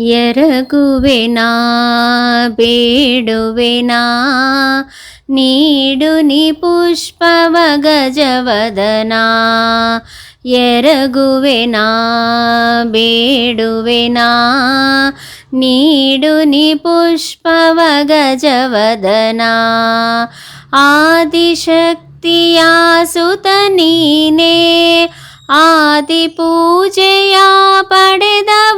ಎರಗುವೆನಾ, ಬೇಡುವೆನಾ ನೀಡು ನಿ ಪುಷ್ಪವ ಗಜವದನಾ ಎರಗುವೆನಾ, ಬೇಡುವೆನಾ ನೀಡು ನಿ ಪುಷ್ಪವ ಗಜವದನಾ ಆದಿಶಕ್ತಿಯ ಸುತ ನೀನೇ, ಆದಿಪೂಜೆಯ ಪಡೆದವನೇ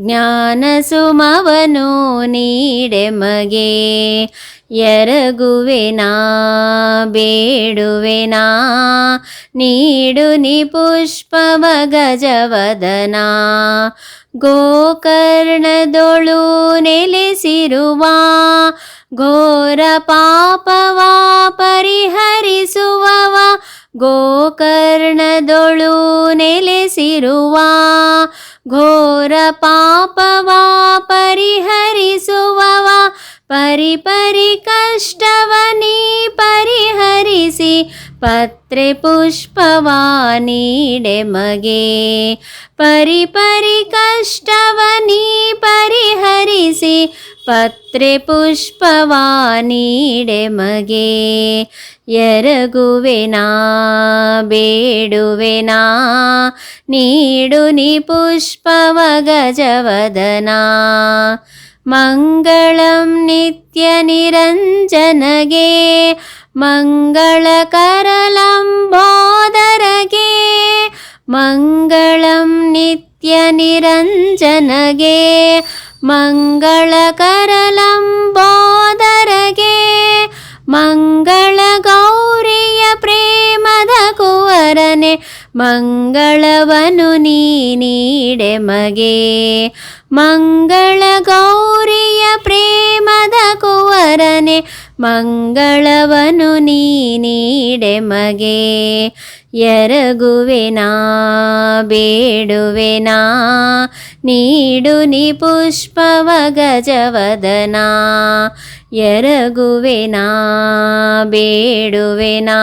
ಆದರಿಸುವೆವು ಜ್ಞಾನ ಸುಮವನು ನೀಡೆ ಮಗೆ. ಎರಗುವೆನಾ ಬೇಡುವೆನಾ ನೀಡು ನಿ ಪುಷ್ಪವ ಗಜವದನಾ. ಗೋಕರ್ಣದೊಳು ನೆಲೆಸಿರುವ, ಘೋರ ಪಾಪವಾ ಪರಿಹರಿಸುವವ. ಗೋಕರ್ಣದೊಳು ನೆಲೆಸಿರುವ घोरपापवा परिह परिपरि कष्टवनि परिहरि पत्रे पुष्पवा नीडेमगे परिपरि कष्टवनि परिहरि ಪರಿ ಪರಿ ಕಷ್ಟವ ನೀ ಪರಿಹರಿಸಿ ಪತ್ರೆ ಪುಷ್ಪವ ನೀಡೆ ಮಗೆ ಎರಗುವೆನಾ ಬೇಡುವೆನಾ ನೀಡು ನಿ ಪುಷ್ಪವ ಗಜವದನಾ ಮಂಗಳಂ ನಿತ್ಯ ನಿರಂಜನಗೆ ಮಂಗಳಕರಲಂಬೋದರಗೆ ಮಂಗಳಂ ನಿತ್ಯ ನಿರಂಜನಗೆ ಮಂಗಳಕರಲಂಬೋದರಗೆ ಮಂಗಳ ಗೌರಿಯ ಪ್ರೇಮದ ಕುವರನೆ ಮಂಗಳವನು ನೀಡೆ ಮಗೆ. ಮಂಗಳ ಗೌರಿಯ ಪ್ರೇಮದ ಕುವರನೆ, ಮಂಗಳವನು ನೀಡೆ ಮಗೆ. ಎರಗುವೆನಾ, ಬೇಡುವೆನಾ ನೀಡು ನಿ ಪುಷ್ಪವ ಗಜವದನಾ. ಎರಗುವೆನಾ, ಬೇಡುವೆನಾ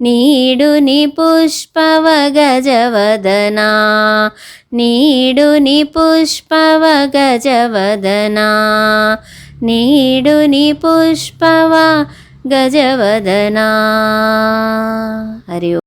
ನೀಡು ನಿ ಪುಷ್ಪವ ಗಜವದನಾ ನೀಡು ನಿ ಪುಷ್ಪವ ಗಜವದನಾ ನೀಡು ನಿ ಪುಷ್ಪವ ಗಜವದನಾ ಹರಿ ಓಂ.